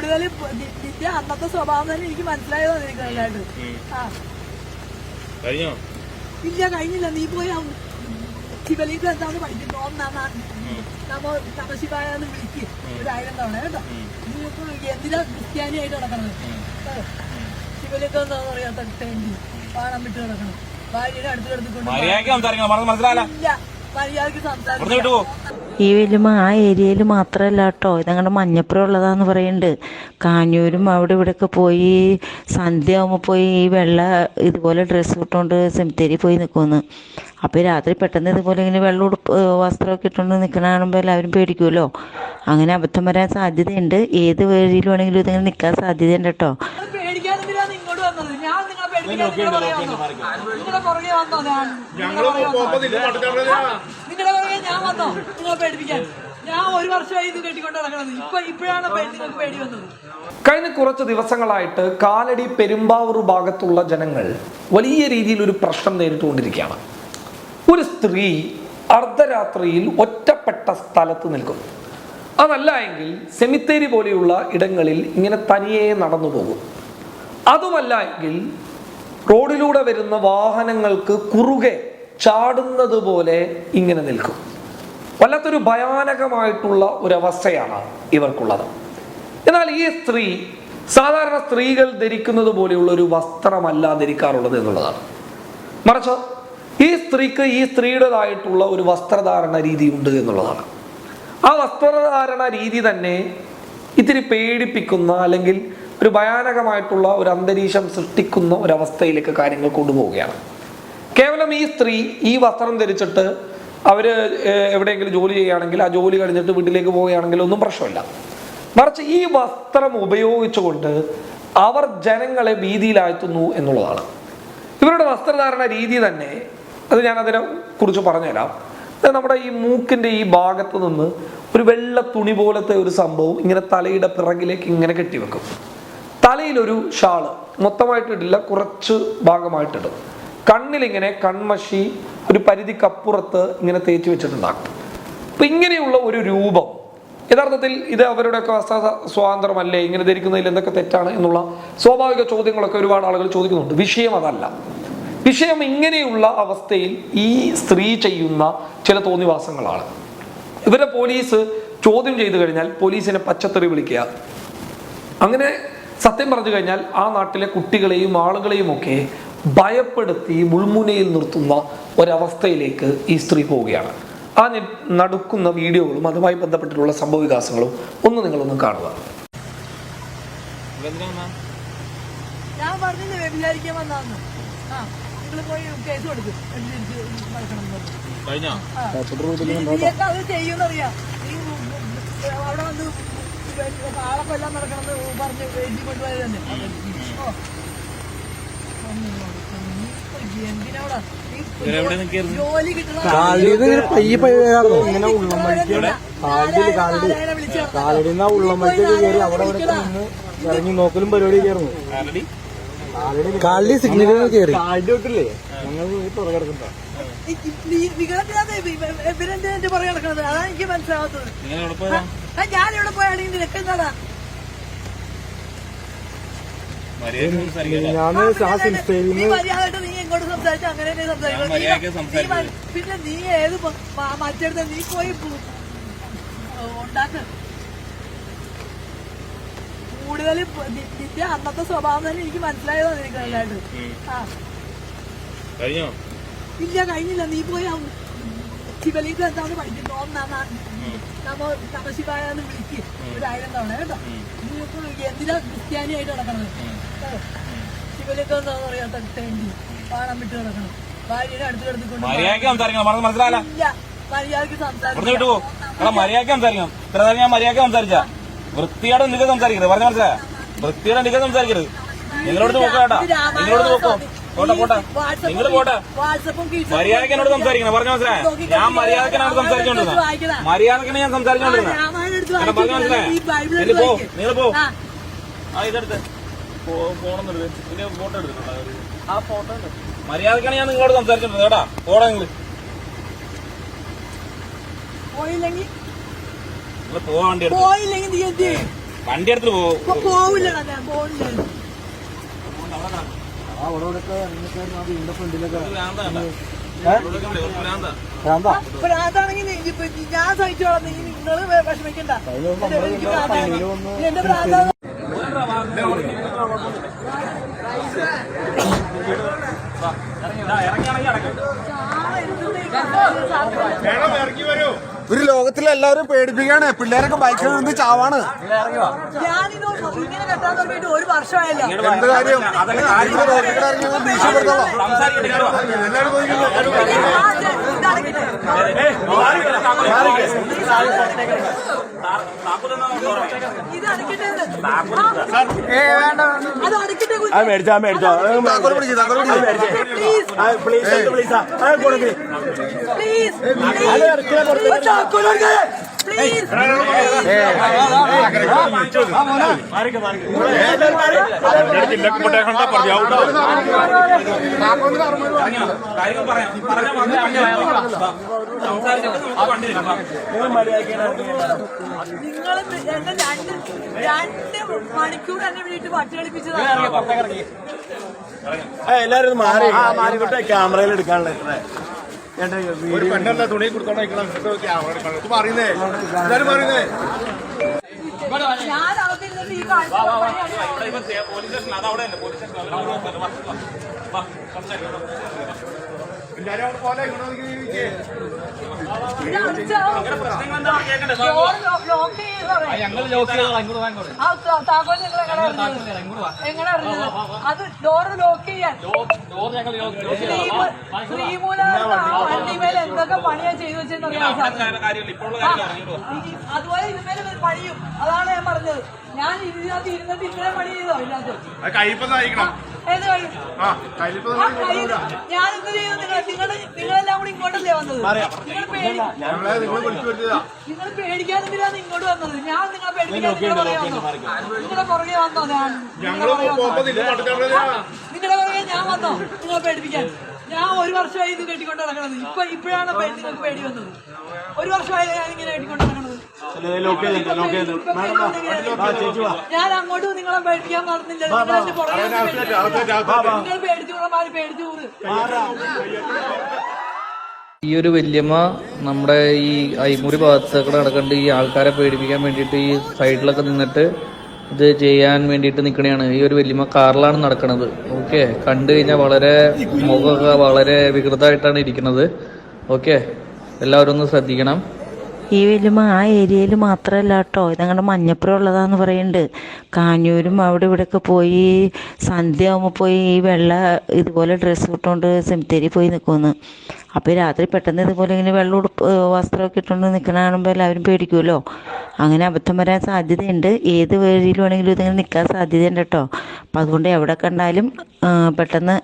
കൂടുതൽ നിന്റെ അന്നത്തെ സ്വഭാവം തന്നെ എനിക്ക് മനസ്സിലായി നിനക്ക് ആ. കഴിഞ്ഞോ? ഇല്ല കഴിഞ്ഞില്ല. നീ പോയി ശിവലിംഗം എന്താന്ന് പഠിക്കുന്നു. ഓം നമ. നമോ നമശിവായ എന്ന് വിളിക്ക്. ഒരായിരം തവണ കേട്ടോ? നീ ഇപ്പൊ എന്തിനാ ക്രിസ്ത്യാനിയായിട്ട് നടക്കണത്? ശിവലിംഗം എന്താന്ന് പറയാത്ത തേണ്ടി പാണം വിട്ട് കിടക്കണം ഭാര്യയുടെ അടുത്ത് സംസാരിക്കണം. മനസ്സിലായല്ല. ഇല്ല. മര്യാദയ്ക്ക് പോ. സംസാരിക്കും ഈ വലിയ ആ ഏരിയയിൽ മാത്രമല്ല കേട്ടോ. ഇതങ്ങടെ മഞ്ഞപ്പുറം ഉള്ളതാന്ന് പറയുന്നുണ്ട് കാഞ്ഞൂരും അവിടെ ഇവിടെയൊക്കെ പോയി സന്ധ്യ ആകുമ്പോൾ പോയി ഈ വെള്ള ഇതുപോലെ ഡ്രസ്സ് ഇട്ടുകൊണ്ട് സെമിത്തേരി പോയി നിൽക്കുമെന്ന് അപ്പോൾ രാത്രി പെട്ടെന്ന് ഇതുപോലെ ഇങ്ങനെ വെള്ളം ഉടുപ്പ് വസ്ത്രമൊക്കെ ഇട്ടുകൊണ്ട് നിൽക്കണ കാണുമ്പോൾ എല്ലാവരും പേടിക്കുമല്ലോ അങ്ങനെ അബദ്ധം വരാൻ സാധ്യതയുണ്ട്. ഏത് വഴിയിൽ വേണമെങ്കിലും ഇതിങ്ങനെ നിൽക്കാൻ സാധ്യതയുണ്ട് കേട്ടോ. വന്നത്. ഞാൻ വന്നോ? നിങ്ങളെ പേടിപ്പിക്കാൻ. ഞാൻ ഒരു വർഷമായി ഇത് കെട്ടിക്കൊണ്ട് നടക്കണത്. ഇപ്പൊ ഇപ്പോഴാണ് നിങ്ങൾക്ക് പേടി വന്നത്. കഴിഞ്ഞ കുറച്ച് ദിവസങ്ങളായിട്ട് കാലടി പെരുമ്പാവൂർ ഭാഗത്തുള്ള ജനങ്ങൾ വലിയ രീതിയിൽ ഒരു പ്രശ്നം നേരിട്ടുകൊണ്ടിരിക്കുകയാണ്. ഒരു സ്ത്രീ അർദ്ധരാത്രിയിൽ ഒറ്റപ്പെട്ട സ്ഥലത്ത് നിൽക്കും അതല്ല എങ്കിൽ സെമിത്തേരി പോലെയുള്ള ഇടങ്ങളിൽ ഇങ്ങനെ തനിയെ നടന്നു പോകും. അതുമല്ല എങ്കിൽ റോഡിലൂടെ വരുന്ന വാഹനങ്ങൾക്ക് കുറുകെ ചാടുന്നത് പോലെ ഇങ്ങനെ നിൽക്കും. വല്ലാത്തൊരു ഭയാനകമായിട്ടുള്ള ഒരവസ്ഥയാണ് ഇവർക്കുള്ളത്. എന്നാൽ ഈ സ്ത്രീ സാധാരണ സ്ത്രീകൾ ധരിക്കുന്നത് പോലെയുള്ള ഒരു വസ്ത്രമല്ല ധരിക്കാറുള്ളത് എന്നുള്ളതാണ്. മറിച്ച് ഈ സ്ത്രീക്ക് ഈ സ്ത്രീയുടേതായിട്ടുള്ള ഒരു വസ്ത്രധാരണ രീതി ഉണ്ട് എന്നുള്ളതാണ്. ആ വസ്ത്രധാരണ രീതി തന്നെ ഇത്തിരി പേടിപ്പിക്കുന്ന അല്ലെങ്കിൽ ഒരു ഭയാനകമായിട്ടുള്ള ഒരു അന്തരീക്ഷം സൃഷ്ടിക്കുന്ന ഒരവസ്ഥയിലേക്ക് കാര്യങ്ങൾ കൊണ്ടുപോവുകയാണ്. കേവലം ഈ സ്ത്രീ ഈ വസ്ത്രം ധരിച്ചിട്ട് ഏഹ്, എവിടെയെങ്കിലും ജോലി ചെയ്യുകയാണെങ്കിൽ ആ ജോലി കഴിഞ്ഞിട്ട് വീട്ടിലേക്ക് പോവുകയാണെങ്കിൽ ഒന്നും പ്രശ്നമില്ല. മറിച്ച് ഈ വസ്ത്രം ഉപയോഗിച്ചുകൊണ്ട് അവർ ജനങ്ങളെ ഭീതിയിലാഴ്ത്തുന്നു എന്നുള്ളതാണ്. ഇവരുടെ വസ്ത്രധാരണ രീതി തന്നെ അത് ഞാൻ അതിനെ കുറിച്ച് പറഞ്ഞുതരാം. നമ്മുടെ ഈ മൂക്കിന്റെ ഈ ഭാഗത്ത് നിന്ന് ഒരു വെള്ള തുണി പോലത്തെ ഒരു സംഭവം ഇങ്ങനെ തലയുടെ പിറകിലേക്ക് ഇങ്ങനെ കെട്ടിവെക്കും. തലയിലൊരു ഷാൾ മൊത്തമായിട്ടിടില്ല കുറച്ച് ഭാഗമായിട്ടിടും കണ്ണിലിങ്ങനെ കൺമഷി ഒരു പരിധിക്കപ്പുറത്ത് ഇങ്ങനെ തേച്ച് വെച്ചിട്ടുണ്ടാകും അപ്പൊ ഇങ്ങനെയുള്ള ഒരു രൂപം യഥാർത്ഥത്തിൽ ഇത് അവരുടെയൊക്കെ വസ്ത്ര സ്വാതന്ത്ര്യമല്ലേ ഇങ്ങനെ ധരിക്കുന്നതിൽ എന്തൊക്കെ തെറ്റാണ് എന്നുള്ള സ്വാഭാവിക ചോദ്യങ്ങളൊക്കെ ഒരുപാട് ആളുകൾ ചോദിക്കുന്നുണ്ട്. വിഷയം അതല്ല. വിഷയം ഇങ്ങനെയുള്ള അവസ്ഥയിൽ ഈ സ്ത്രീ ചെയ്യുന്ന ചില തോന്നിവാസങ്ങളാണ്. ഇവരെ പോലീസ് ചോദ്യം ചെയ്തു കഴിഞ്ഞാൽ പോലീസിനെ പച്ചത്തെറി വിളിക്കുക. അങ്ങനെ സത്യം പറഞ്ഞു കഴിഞ്ഞാൽ ആ നാട്ടിലെ കുട്ടികളെയും ആളുകളെയും ഒക്കെ ഭയപ്പെടുത്തി മുൾമുനയിൽ നിർത്തുന്ന ഒരവസ്ഥയിലേക്ക് ഈ സ്ത്രീ പോവുകയാണ്. ആ നടക്കുന്ന വീഡിയോകളും അതുമായി ബന്ധപ്പെട്ടിട്ടുള്ള സംഭവ വികാസങ്ങളും ഒന്ന് നിങ്ങളൊന്ന് കാണുക. ഞാൻ പറഞ്ഞില്ലേ വ്യഭിചാരിക്കാൻ വന്നാന്ന് ആ നിങ്ങൾ പോയി കേസ് കൊടുക്കും. വ്യഭിചരിച്ച് നടക്കണം എന്ന് പറഞ്ഞ്. കഴിഞ്ഞോ? ആ. നീ- നീയൊക്കെ അത് ചെയ്യുമെന്നറിയാം. നീ അവിടെ വന്ന് ആളെ കൊല്ലാൻ നടക്കണമെന്ന് പറഞ്ഞ് എഴുതി കൊണ്ടുപോയത് തന്നെ ഓ. ഉള്ളം അവിടെ അവിടെ നിന്ന് ഇറങ്ങി നോക്കലും പരിപാടി കയറുന്നു കാലടി സിഗ്നൽ കയറി കാലിന്റെ വിട്ടില്ലേ ഞങ്ങൾ അതാണ് എനിക്ക് മനസ്സിലാവാത്തത് ഞാൻ പോയാണെങ്കിൽ നിനക്ക് എന്താടാ മര്യാദയ്ക്ക് സംസാരിക്കല്ലേ ഞാൻ ആ സിൻസ്റ്റയിൽ നീ മര്യാദയായിട്ട് നീ എങ്ങോട്ട് സംസാരിച്ചു അങ്ങനെ തന്നെ സംസാരിക്കണം. ഞാൻ മര്യാദയ്ക്ക് നീ- സംസാരിച്ചത്. നീ മ- പിന്നെ നീ ഏത് മറ്റേടത്ത് നീ പോയി ഉണ്ടാക്ക്. കൂടുതൽ നിന്റെ അന്നത്തെ സ്വഭാവം തന്നെ എനിക്ക് മനസ്സിലായതോ നിനക്ക് നല്ലതായിട്ട് ആ. കഴിഞ്ഞോ? ഇല്ല കഴിഞ്ഞില്ല. നീ പോയി ആ ശിവലിംഗം എന്താന്ന് പഠിക്കുന്നു. ഓം നമ നമോ നമശിവായ എന്ന് വിളിക്ക്. ഒരു ആയിരം തവണ കേട്ടോ. എന്തിനാ ക്രിസ്ത്യാനിയായിട്ട് നടക്കണത്? ശിവലിംഗം എന്താന്ന് പറയാത്ത തേണ്ടി പാണം വിട്ട് നടക്കണം. ഭാര്യയുടെ അടുത്ത് കിടത്തിക്കൊണ്ട് മര്യാദയ്ക്ക് സംസാരിക്കണം. പറഞ്ഞത് മനസ്സിലായല്ല? പോ. സംസാരിക്കും മര്യാദയ്ക്ക് സംസാരിക്കണം. ഇത്ര നേരം ഞാൻ മര്യാദയ്ക്ക് സംസാരിച്ച? വൃത്തിയോടെ നിൽക്കുക സംസാരിക്കരുത്. പറഞ്ഞ മനസ്സിലായ? വൃത്തിയോടെ നിൽക്കുക സംസാരിക്കരുത്. നിങ്ങളോട് നോക്കാട്ടാ കേട്ടാ. നിങ്ങളോട് നോക്കോ പോട്ടെ പോട്ടെ. നിങ്ങൾ പോട്ടെ. മര്യാദയ്ക്ക് എന്നോട് സംസാരിക്കണം. പറഞ്ഞ മനസ്സിലായ? ഞാൻ മര്യാദയ്ക്ക് സംസാരിച്ചോണ്ടിരുന്നത്. സംസാരിച്ചോണ്ടിരുന്ന മര്യാദയ്ക്കാണ് ഞാൻ സംസാരിച്ചോണ്ടിരുന്നത്. ഇതെടുത്ത്. ഫോട്ടോ എടുത്തിട്ടുണ്ടോ? ആ ഫോട്ടോ മര്യാദക്കാണ് ഞാൻ നിങ്ങളോട് സംസാരിച്ചിട്ടുണ്ട് കേട്ടാ പോടാ പോയില്ലെങ്കിൽ വേണ്ടി എടുത്ത്. പോയില്ലെങ്കിൽ? വണ്ടി എടുത്തിട്ട് ഇപ്പൊ ഞാൻ സഹിച്ചോളാം. വിഷമിക്കണ്ട. എന്റെ ഒരു ലോകത്തിലെ എല്ലാവരും പേടിപ്പിക്കാണ് പിള്ളേരൊക്കെ ബൈക്കിൽ നിന്ന് ചാവാണ് ഞാനിത് ഇങ്ങനെ കെട്ടാൻ തുടങ്ങിയിട്ട് ഒരു വർഷമായല്ലോ എന്ത് കാര്യം അതല്ല അത്. മേടിച്ചോ മേടിച്ചോ താക്കോൽ പിടിക്ക്. പ്ലീസ് പ്ലീസ് നിങ്ങൾ എന്നെ രണ്ട് രണ്ട് മണിക്കൂർ എന്നെ വിളിയിട്ട് പട്ടി കളിപ്പിച്ചതാണ് എല്ലാരും മാറി മാറിക്കോട്ടെ ക്യാമറയിൽ എടുക്കാനുള്ള പെണ്ണല്ല തുണി കൊടുത്തോണ്ട് പറയുന്നേ എല്ലാരും പറയുന്നേ? ഞാൻ അകത്തിരുന്നിട്ട് ഈ കാഴ്ച പോലീസ് സ്റ്റേഷൻ അത് അവിടെ അല്ലേ പോലീസ് സ്റ്റേഷൻ ലോക്ക് എങ്ങനെ അറിഞ്ഞത്? അത് ഡോറ് ലോക്ക് ചെയ്യാൻ. ശ്രീമൂലം വണ്ടിമേൽ എന്തൊക്കെ പണിയാ ചെയ്തു വെച്ചെന്ന് അറിയാം സാർ ഇപ്പോഴുള്ള കാര്യം അറിഞ്ഞോളൂ അതുപോലെ ഇതുമേലെ ഒരു പണിയും. അതാണ് ഞാൻ പറഞ്ഞത്. ഞാൻ ഇതിനകത്ത് ഇരുന്നിട്ട് ഇത്രയും പണി ചെയ്തോ ഇതിനകത്ത്? ചെയ്തു നിങ്ങൾ നിങ്ങൾ നിങ്ങളെല്ലാം കൂടി ഇങ്ങോട്ടല്ലേ വന്നത്? നിങ്ങൾ പേടി നിങ്ങൾ ഇങ്ങോട്ട് വന്നത്. ഞാൻ നിങ്ങളെ പേടിപ്പിക്കാൻ നിങ്ങളുടെ പുറകെ വന്നോ? നിങ്ങളുടെ പുറകെ വന്നോ ഞാൻ? നിങ്ങളെ പുറകെ ഞാൻ. വന്നോ? നിങ്ങളെ പേടിപ്പിക്കാൻ. ഞാൻ ഒരു വർഷമായി ഇത് കെട്ടിക്കൊണ്ട് നടക്കണത് ഇപ്പൊ ഇപ്പോഴാണ് നിങ്ങൾക്ക് പേടി വന്നത്. ഒരു വർഷമായി ഞാൻ ഇങ്ങനെ കെട്ടിക്കൊണ്ട് നടക്കണത് ഞാൻ അങ്ങോട്ടും നിങ്ങളെ പേടിക്കാൻ നടന്നില്ല നിങ്ങൾ എന്റെ പുറകെ നിങ്ങൾ പേടിച്ചു കൂടെ പേടിച്ചു ഈ ഒരു വല്യമ്മ നമ്മുടെ ഈ അയ്മുറി ഭാഗത്തൊക്കെ നടക്കേണ്ട ഈ ആൾക്കാരെ പേടിപ്പിക്കാൻ വേണ്ടിയിട്ട് ഈ സൈഡിലൊക്കെ നിന്നിട്ട് ഇത് ചെയ്യാൻ വേണ്ടിയിട്ട് നിൽക്കണെയാണ് ഈ ഒരു വല്യമ്മ കാറിലാണ് നടക്കുന്നത് ഓക്കെ? കണ്ടു കഴിഞ്ഞാൽ വളരെ മുഖമൊക്കെ വളരെ വികൃതമായിട്ടാണ് ഇരിക്കുന്നത് ഓക്കെ? എല്ലാവരും ഒന്ന് ശ്രദ്ധിക്കണം. ഈ വലിയ ആ ഏരിയയിൽ മാത്രമല്ല കേട്ടോ. ഇതങ്ങനെ മഞ്ഞപ്പുറം ഉള്ളതാന്ന് പറയുന്നുണ്ട് കാഞ്ഞൂരും അവിടെ ഇവിടെയൊക്കെ പോയി സന്ധ്യ ആകുമ്പോൾ പോയി ഈ വെള്ള ഇതുപോലെ ഡ്രസ്സ് ഇട്ടുകൊണ്ട് സെമിത്തേരി പോയി നിൽക്കുമെന്ന് അപ്പോൾ രാത്രി പെട്ടെന്ന് ഇതുപോലെ ഇങ്ങനെ വെള്ളം ഉടുപ്പ് വസ്ത്രമൊക്കെ ഇട്ടുകൊണ്ട് നിൽക്കണ എല്ലാവരും പേടിക്കുമല്ലോ അങ്ങനെ അബദ്ധം വരാൻ സാധ്യതയുണ്ട്. ഏത് വഴിയിൽ വേണമെങ്കിലും ഇതിങ്ങനെ നിൽക്കാൻ സാധ്യതയുണ്ട് കേട്ടോ. അപ്പം അതുകൊണ്ട് എവിടെ കണ്ടാലും പെട്ടെന്ന്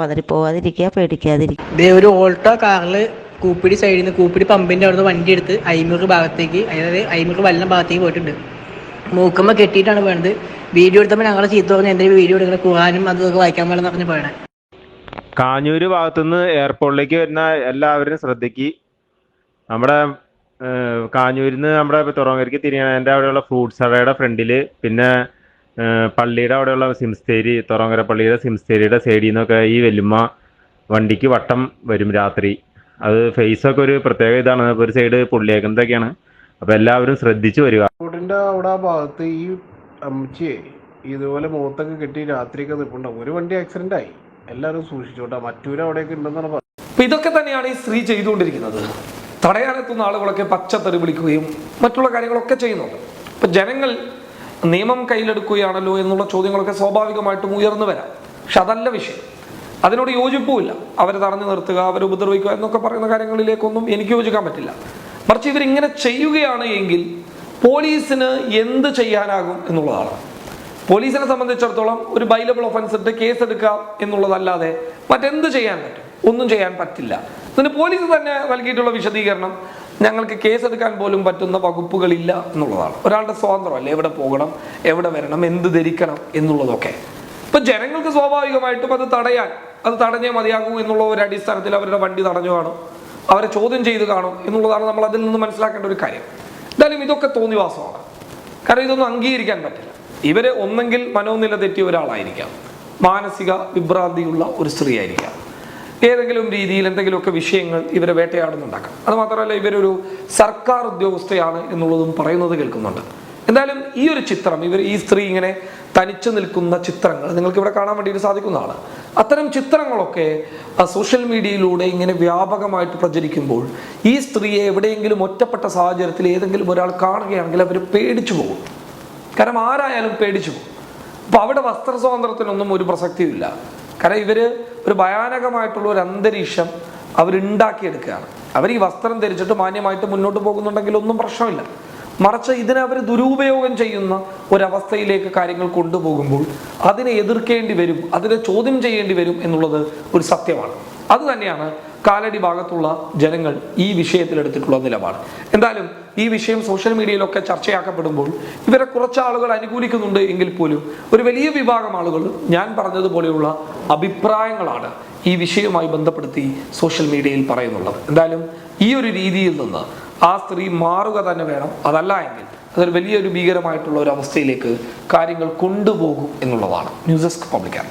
പതറിപ്പോവാതിരിക്കുക പേടിക്കാതിരിക്കുക. ഒരു ഓൾട്ടോ കാറിൽ കൂപ്പിടി സൈഡിൽ നിന്ന് കൂപ്പിടി പമ്പിന്റെ അവിടുന്ന് വണ്ടി എടുത്ത് അയ്മൂർ ഭാഗത്തേക്ക് അതായത് അയ്മൂർ വല്ലം ഭാഗത്തേക്ക് പോയിട്ടുണ്ട്. മൂക്കമ്മ കെട്ടിയിട്ടാണ് പോയത്. വീഡിയോ എടുത്തപ്പോൾ ഞങ്ങളെ ചീത്ത പറഞ്ഞ് എന്തെങ്കിലും വീഡിയോ എടുക്കുന്ന ഖുറാനും അതൊക്കെ വായിക്കാൻ പാടില്ലെന്ന് പറഞ്ഞ് പോയണേ കാഞ്ഞൂര് ഭാഗത്തുനിന്ന് എയർപോർട്ടിലേക്ക് വരുന്ന എല്ലാവരും ശ്രദ്ധിക്ക്. നമ്മുടെ കാഞ്ഞൂരിൽ നിന്ന് നമ്മുടെ തുറമുഖർക്ക് തിരിയണതിന്റെ അവിടെയുള്ള ഫ്രൂട്ട്സ് കടയുടെ ഫ്രണ്ടിൽ പിന്നെ പള്ളിയുടെ അവിടെയുള്ള സിംസ്തേരി തുറമുഖര പള്ളിയുടെ സിംസ്തേരിയുടെ സൈഡിൽ നിന്നൊക്കെ ഈ വെല്ലുമ്മ വണ്ടിക്ക് വട്ടം വരും രാത്രി. അത് ഒക്കെ ഒരു പ്രത്യേക ഇതാണ്. ഒരു സൈഡ് പൊള്ളിയേക്കുന്നതൊക്കെയാണ് അപ്പൊ എല്ലാവരും ശ്രദ്ധിച്ചു വരിക. റോഡിന്റെ അവിടെ ആ ഭാഗത്ത് ഈ അമ്മച്ചിയെ ഇതുപോലെ മുഖത്തൊക്കെ കെട്ടി രാത്രിയൊക്കെ നിൽപ്പുണ്ടാവും ഒരു വണ്ടി ആക്സിഡന്റ് ആയി. എല്ലാവരും സൂക്ഷിച്ചോട്ടെ മറ്റൂര് അവിടെയൊക്കെ ഉണ്ടെന്നാണ് പറഞ്ഞത്. അപ്പൊ ഇതൊക്കെ തന്നെയാണ് ഈ സ്ത്രീ ചെയ്തുകൊണ്ടിരിക്കുന്നത്. തടയാനെത്തുന്ന ആളുകളൊക്കെ പച്ചത്തെറി വിളിക്കുകയും മറ്റുള്ള കാര്യങ്ങളൊക്കെ ചെയ്യുന്നുണ്ട്. അപ്പൊ ജനങ്ങൾ നിയമം കയ്യിലെടുക്കുകയാണല്ലോ എന്നുള്ള ചോദ്യങ്ങളൊക്കെ സ്വാഭാവികമായിട്ടും ഉയർന്നു വരാം. പക്ഷെ അതല്ല വിഷയം. അതിനോട് യോജിപ്പുമില്ല. അവരെ തടഞ്ഞു നിർത്തുക അവരെ ഉപദ്രവിക്കുക എന്നൊക്കെ പറയുന്ന കാര്യങ്ങളിലേക്കൊന്നും എനിക്ക് യോജിക്കാൻ പറ്റില്ല. മറിച്ച് ഇവരിങ്ങനെ ചെയ്യുകയാണ് എങ്കിൽ പോലീസിന് എന്ത് ചെയ്യാനാകും എന്നുള്ളതാണ്. പോലീസിനെ സംബന്ധിച്ചിടത്തോളം ഒരു ബൈലബിൾ ഒഫൻസ് ഇട്ട് കേസ് എടുക്കാം എന്നുള്ളതല്ലാതെ മറ്റെന്ത് ചെയ്യാൻ പറ്റും? ഒന്നും ചെയ്യാൻ പറ്റില്ല. അതിന് പോലീസ് തന്നെ നൽകിയിട്ടുള്ള വിശദീകരണം ഞങ്ങൾക്ക് കേസ് എടുക്കാൻ പോലും പറ്റുന്ന വകുപ്പുകളില്ല എന്നുള്ളതാണ്. ഒരാളുടെ സ്വാതന്ത്ര്യമല്ലേ? എവിടെ പോകണം? എവിടെ വരണം? എന്ത് ധരിക്കണം? എന്നുള്ളതൊക്കെ. ഇപ്പൊ ജനങ്ങൾക്ക് സ്വാഭാവികമായിട്ടും അത് തടയാൻ അത് തടഞ്ഞേ മതിയാകൂ എന്നുള്ള ഒരു അടിസ്ഥാനത്തിൽ അവരുടെ വണ്ടി തടഞ്ഞു കാണും. അവരെ ചോദ്യം ചെയ്ത് കാണും എന്നുള്ളതാണ് നമ്മൾ അതിൽ നിന്ന് മനസ്സിലാക്കേണ്ട ഒരു കാര്യം. എന്തായാലും ഇതൊക്കെ തോന്നിവാസമാണ്. കാരണം ഇതൊന്നും അംഗീകരിക്കാൻ പറ്റില്ല. ഇവരെ ഒന്നെങ്കിൽ മനോനില തെറ്റിയ ഒരാളായിരിക്കാം. മാനസിക വിഭ്രാന്തിയുള്ള ഒരു സ്ത്രീ ആയിരിക്കാം ഏതെങ്കിലും രീതിയിൽ എന്തെങ്കിലുമൊക്കെ വിഷയങ്ങൾ ഇവരെ വേട്ടയാടുന്നുണ്ടാക്കാം. അത് മാത്രമല്ല ഇവരൊരു സർക്കാർ ഉദ്യോഗസ്ഥയാണ് എന്നുള്ളതും പറയുന്നത് കേൾക്കുന്നുണ്ട്. എന്തായാലും ഈ ഒരു ചിത്രം ഇവർ ഈ സ്ത്രീ ഇങ്ങനെ തനിച്ചു നിൽക്കുന്ന ചിത്രങ്ങൾ നിങ്ങൾക്ക് ഇവിടെ കാണാൻ വേണ്ടിയിട്ട് സാധിക്കുന്നതാണ്. അത്തരം ചിത്രങ്ങളൊക്കെ സോഷ്യൽ മീഡിയയിലൂടെ ഇങ്ങനെ വ്യാപകമായിട്ട് പ്രചരിക്കുമ്പോൾ ഈ സ്ത്രീയെ എവിടെയെങ്കിലും ഒറ്റപ്പെട്ട സാഹചര്യത്തിൽ ഏതെങ്കിലും ഒരാൾ കാണുകയാണെങ്കിൽ അവർ പേടിച്ചു പോകും. കാരണം ആരായാലും പേടിച്ചു പോകും. അപ്പോൾ അവിടെ വസ്ത്ര സ്വാതന്ത്ര്യത്തിനൊന്നും ഒരു പ്രസക്തിയില്ല കാരണം ഇവർ ഒരു ഭയാനകമായിട്ടുള്ള ഒരു അന്തരീക്ഷം അവരുണ്ടാക്കിയെടുക്കുകയാണ് അവർ ഈ വസ്ത്രം ധരിച്ചിട്ട് മാന്യമായിട്ട് മുന്നോട്ട് പോകുന്നുണ്ടെങ്കിൽ ഒന്നും പ്രശ്നമില്ല. മറിച്ച് ഇതിനെ അവർ ദുരുപയോഗം ചെയ്യുന്ന ഒരവസ്ഥയിലേക്ക് കാര്യങ്ങൾ കൊണ്ടുപോകുമ്പോൾ അതിനെ എതിർക്കേണ്ടി വരും അതിനെ ചോദ്യം ചെയ്യേണ്ടി വരും എന്നുള്ളത് ഒരു സത്യമാണ്. അത് തന്നെയാണ് കാലടി ഭാഗത്തുള്ള ജനങ്ങൾ ഈ വിഷയത്തിൽ എടുത്തിട്ടുള്ള നിലപാട്. എന്തായാലും ഈ വിഷയം സോഷ്യൽ മീഡിയയിലൊക്കെ ചർച്ചയാക്കപ്പെടുമ്പോൾ ഇവരെ കുറച്ച് ആളുകൾ അനുകൂലിക്കുന്നുണ്ട് എങ്കിൽ പോലും ഒരു വലിയ വിഭാഗം ആളുകൾ ഞാൻ പറഞ്ഞതുപോലെയുള്ള അഭിപ്രായങ്ങളാണ് ഈ വിഷയവുമായി ബന്ധപ്പെടുത്തി സോഷ്യൽ മീഡിയയിൽ പറയുന്നുള്ളത്. എന്തായാലും ഈ ഒരു രീതിയിൽ നിന്ന് ആ സ്ത്രീ മാറുക തന്നെ വേണം. അതല്ല എങ്കിൽ അതൊരു വലിയൊരു ഭീകരമായിട്ടുള്ള ഒരു അവസ്ഥയിലേക്ക് കാര്യങ്ങൾ കൊണ്ടുപോകും എന്നുള്ളതാണ്. News desk പബ്ലിക്കാണ്